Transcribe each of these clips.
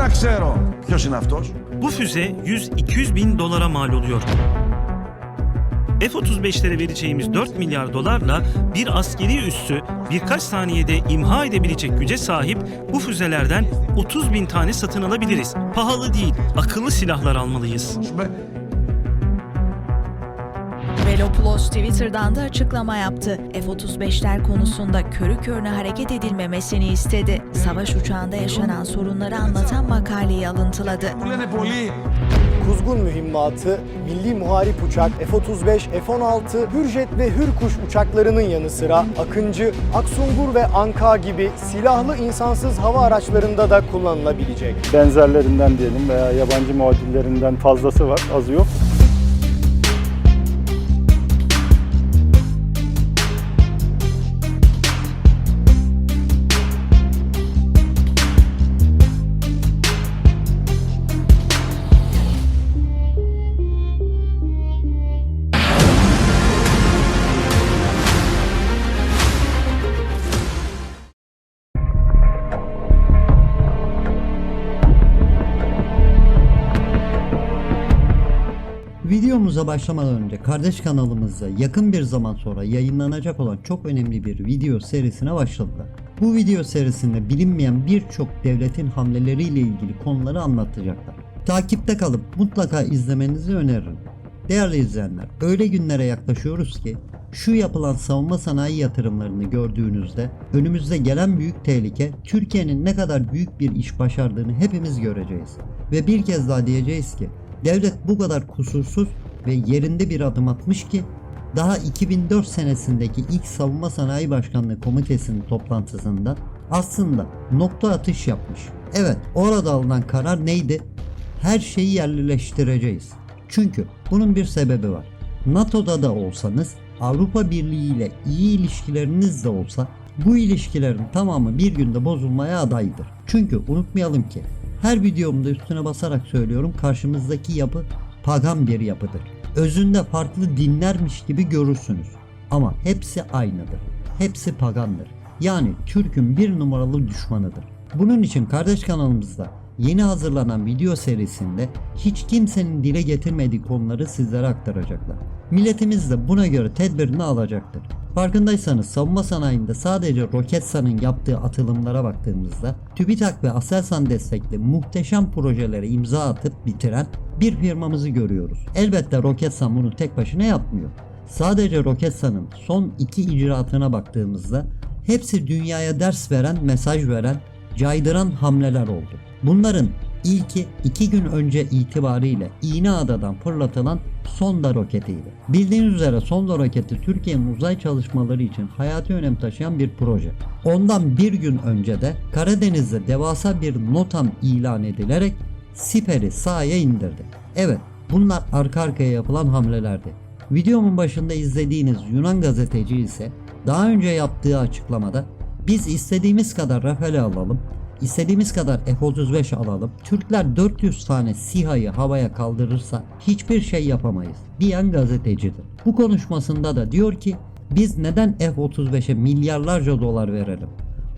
να ξέρω ποιος είναι αυτός. Bu füze 100-200 bin dolara mal oluyor. F-35'lere vereceğimiz 4 milyar dolarla bir askeri üssü birkaç saniyede imha edebilecek güce sahip bu füzelerden 30 bin tane satın alabiliriz. Pahalı değil, akıllı silahlar almalıyız. Papadopoulos Twitter'dan da açıklama yaptı. F-35'ler konusunda körü körüne hareket edilmemesini istedi. Savaş uçağında yaşanan sorunları anlatan makaleyi alıntıladı. Kuzgun mühimmatı, milli muharip uçak, F-35, F-16, Hürjet ve Hürkuş uçaklarının yanı sıra Akıncı, Aksungur ve Anka gibi silahlı insansız hava araçlarında da kullanılabilecek. Benzerlerinden diyelim veya yabancı muadillerinden fazlası var, azı yok. Videomuza başlamadan önce kardeş kanalımızda yakın bir zaman sonra yayınlanacak olan çok önemli bir video serisine başladılar. Bu video serisinde bilinmeyen birçok devletin hamleleriyle ilgili konuları anlatacaklar. Takipte kalıp mutlaka izlemenizi öneririm. Değerli izleyenler, öyle günlere yaklaşıyoruz ki şu yapılan savunma sanayi yatırımlarını gördüğünüzde önümüzde gelen büyük tehlike Türkiye'nin ne kadar büyük bir iş başardığını hepimiz göreceğiz. Ve bir kez daha diyeceğiz ki devlet bu kadar kusursuz ve yerinde bir adım atmış ki daha 2004 senesindeki ilk Savunma Sanayi Başkanlığı Komitesi'nin toplantısında aslında nokta atış yapmış. Evet orada alınan karar neydi? Her şeyi yerlileştireceğiz. Çünkü bunun bir sebebi var. NATO'da da olsanız, Avrupa Birliği ile iyi ilişkileriniz de olsa bu ilişkilerin tamamı bir günde bozulmaya adaydır. Çünkü unutmayalım ki her videomda üstüne basarak söylüyorum karşımızdaki yapı pagan bir yapıdır. Özünde farklı dinlermiş gibi görürsünüz. Ama hepsi aynıdır. Hepsi pagandır. Yani Türk'ün bir numaralı düşmanıdır. Bunun için kardeş kanalımızda yeni hazırlanan video serisinde hiç kimsenin dile getirmediği konuları sizlere aktaracaklar. Milletimiz de buna göre tedbirini alacaktır. Farkındaysanız savunma sanayinde sadece Roketsan'ın yaptığı atılımlara baktığımızda TÜBİTAK ve Aselsan destekli muhteşem projelere imza atıp bitiren bir firmamızı görüyoruz. Elbette Roketsan bunu tek başına yapmıyor. Sadece Roketsan'ın son iki icraatına baktığımızda hepsi dünyaya ders veren, mesaj veren, caydıran hamleler oldu. Bunların ilki iki gün önce itibariyle İğneada'dan fırlatılan sonda roketiydi. Bildiğiniz üzere sonda roketi Türkiye'nin uzay çalışmaları için hayati önem taşıyan bir proje. Ondan bir gün önce de Karadeniz'de devasa bir NOTAM ilan edilerek Siper'i sahaya indirdi. Evet bunlar arka arkaya yapılan hamlelerdi. Videomun başında izlediğiniz Yunan gazeteci ise daha önce yaptığı açıklamada biz istediğimiz kadar Rafale alalım, istediğimiz kadar F-35 alalım, Türkler 400 tane SİHA'yı havaya kaldırırsa hiçbir şey yapamayız diyen gazetecidir. Bu konuşmasında da diyor ki biz neden F-35'e milyarlarca dolar verelim?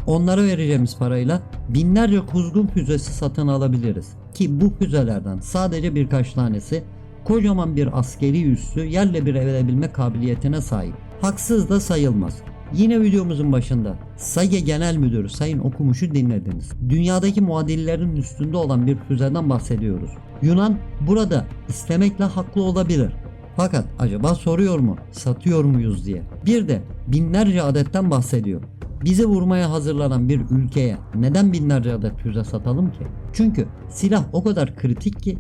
Onlara vereceğimiz parayla binlerce kuzgun füzesi satın alabiliriz. Ki bu füzelerden sadece birkaç tanesi kocaman bir askeri üssü yerle bir edebilme kabiliyetine sahip. Haksız da sayılmaz. Yine videomuzun başında SAGE Genel Müdürü Sayın Okumuş'u dinlediniz. Dünyadaki muadillerin üstünde olan bir füzeden bahsediyoruz. Yunan burada istemekle haklı olabilir. Fakat acaba soruyor mu, satıyor muyuz diye. Bir de binlerce adetten bahsediyor. Bizi vurmaya hazırlanan bir ülkeye neden binlerce adet füze satalım ki? Çünkü silah o kadar kritik ki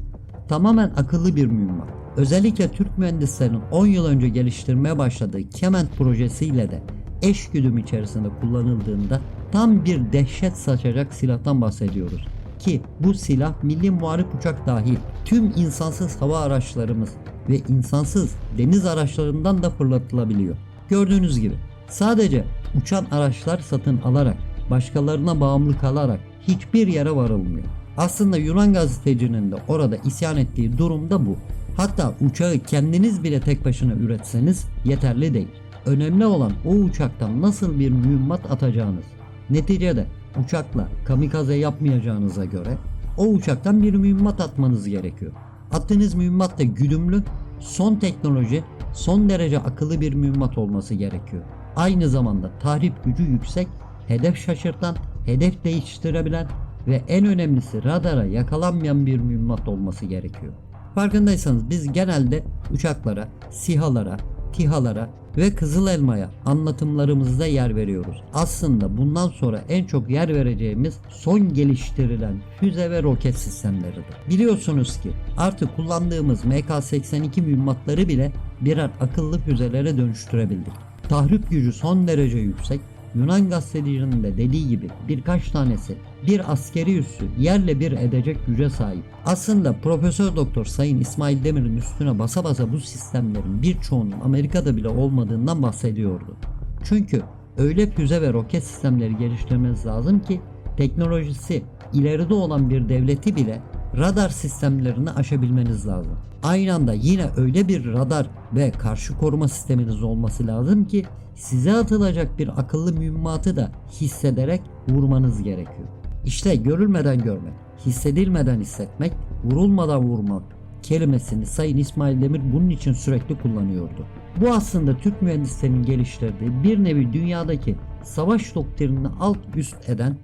tamamen akıllı bir mühimmat. Özellikle Türk mühendislerin 10 yıl önce geliştirmeye başladığı Kement projesiyle de eş güdüm içerisinde kullanıldığında tam bir dehşet saçacak silahtan bahsediyoruz. Ki bu silah milli muharip uçak dahil tüm insansız hava araçlarımız ve insansız deniz araçlarından da fırlatılabiliyor. Gördüğünüz gibi sadece uçan araçlar satın alarak başkalarına bağımlı kalarak hiçbir yere varılmıyor. Aslında Yunan gazetecinin de orada isyan ettiği durum da bu. Hatta uçağı kendiniz bile tek başına üretseniz yeterli değil. Önemli olan o uçaktan nasıl bir mühimmat atacağınız. Neticede uçakla kamikaze yapmayacağınıza göre o uçaktan bir mühimmat atmanız gerekiyor. Attığınız mühimmat da güdümlü, son teknoloji, son derece akıllı bir mühimmat olması gerekiyor. Aynı zamanda tahrip gücü yüksek, hedef şaşırtan, hedef değiştirebilen ve en önemlisi radara yakalanmayan bir mühimmat olması gerekiyor. Farkındaysanız biz genelde uçaklara, SİHA'lara, TİHA'lara ve Kızıl Elma'ya anlatımlarımızda yer veriyoruz. Aslında bundan sonra en çok yer vereceğimiz son geliştirilen füze ve roket sistemleridir. Biliyorsunuz ki artık kullandığımız MK-82 mühimmatları bile birer akıllı füzelere dönüştürebildik. Tahrip gücü son derece yüksek, Yunan gazetecinin de dediği gibi birkaç tanesi bir askeri üssü yerle bir edecek güce sahip. Aslında Profesör Doktor Sayın İsmail Demir'in üstüne basa basa bu sistemlerin birçoğunun Amerika'da bile olmadığından bahsediyordu. Çünkü öyle füze ve roket sistemleri geliştirmeniz lazım ki teknolojisi ileride olan bir devleti bile radar sistemlerini aşabilmeniz lazım. Aynı anda yine öyle bir radar ve karşı koruma sisteminiz olması lazım ki size atılacak bir akıllı mühimmatı da hissederek vurmanız gerekiyor. İşte görülmeden görmek, hissedilmeden hissetmek, vurulmadan vurmak kelimesini Sayın İsmail Demir bunun için sürekli kullanıyordu. Bu aslında Türk mühendislerinin geliştirdiği bir nevi dünyadaki savaş doktrinini alt üst eden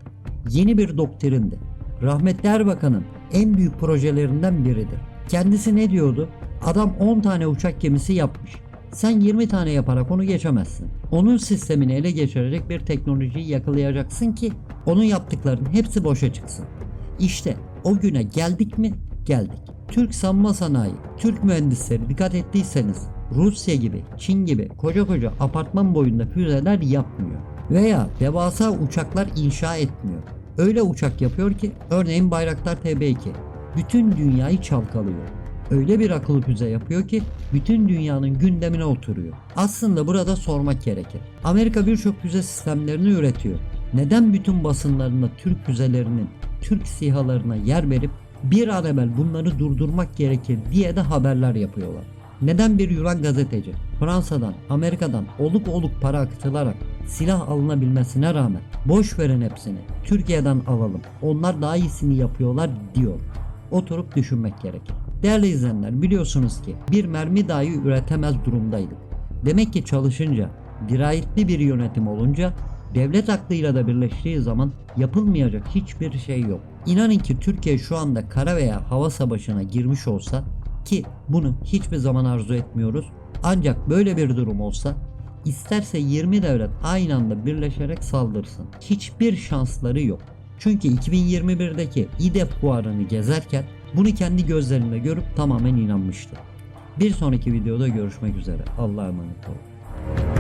yeni bir doktrindi. Rahmetli Erbakan'ın en büyük projelerinden biridir. Kendisi ne diyordu? Adam 10 tane uçak gemisi yapmış. Sen 20 tane yaparak onu geçemezsin. Onun sistemini ele geçirecek bir teknolojiyi yakalayacaksın ki onun yaptıklarının hepsi boşa çıksın. İşte o güne geldik mi? Geldik. Türk savunma sanayi, Türk mühendisleri dikkat ettiyseniz Rusya gibi, Çin gibi koca koca apartman boyunda füzeler yapmıyor. Veya devasa uçaklar inşa etmiyor. Öyle uçak yapıyor ki örneğin Bayraktar TB2 bütün dünyayı çalkalıyor. Öyle bir akıllı füze yapıyor ki bütün dünyanın gündemine oturuyor. Aslında burada sormak gerekir. Amerika birçok füze sistemlerini üretiyor. Neden bütün basınlarında Türk füzelerinin, Türk sihalarına yer verip bir an evvel bunları durdurmak gerekir diye de haberler yapıyorlar. Neden bir Yunan gazeteci Fransa'dan, Amerika'dan oluk oluk para akıtılarak silah alınabilmesine rağmen boş verin hepsini Türkiye'den alalım onlar daha iyisini yapıyorlar diyor. Oturup düşünmek gerekir. Değerli izleyenler biliyorsunuz ki bir mermi dahi üretemez durumdaydık. Demek ki çalışınca, dirayetli bir yönetim olunca devlet aklıyla da birleştiği zaman yapılmayacak hiçbir şey yok. İnanın ki Türkiye şu anda kara veya hava savaşına girmiş olsa ki bunu hiçbir zaman arzu etmiyoruz. Ancak böyle bir durum olsa isterse 20 devlet aynı anda birleşerek saldırsın. Hiçbir şansları yok. Çünkü 2021'deki İDEP fuarını gezerken bunu kendi gözlerimle görüp tamamen inanmıştım. Bir sonraki videoda görüşmek üzere. Allah'a emanet olun.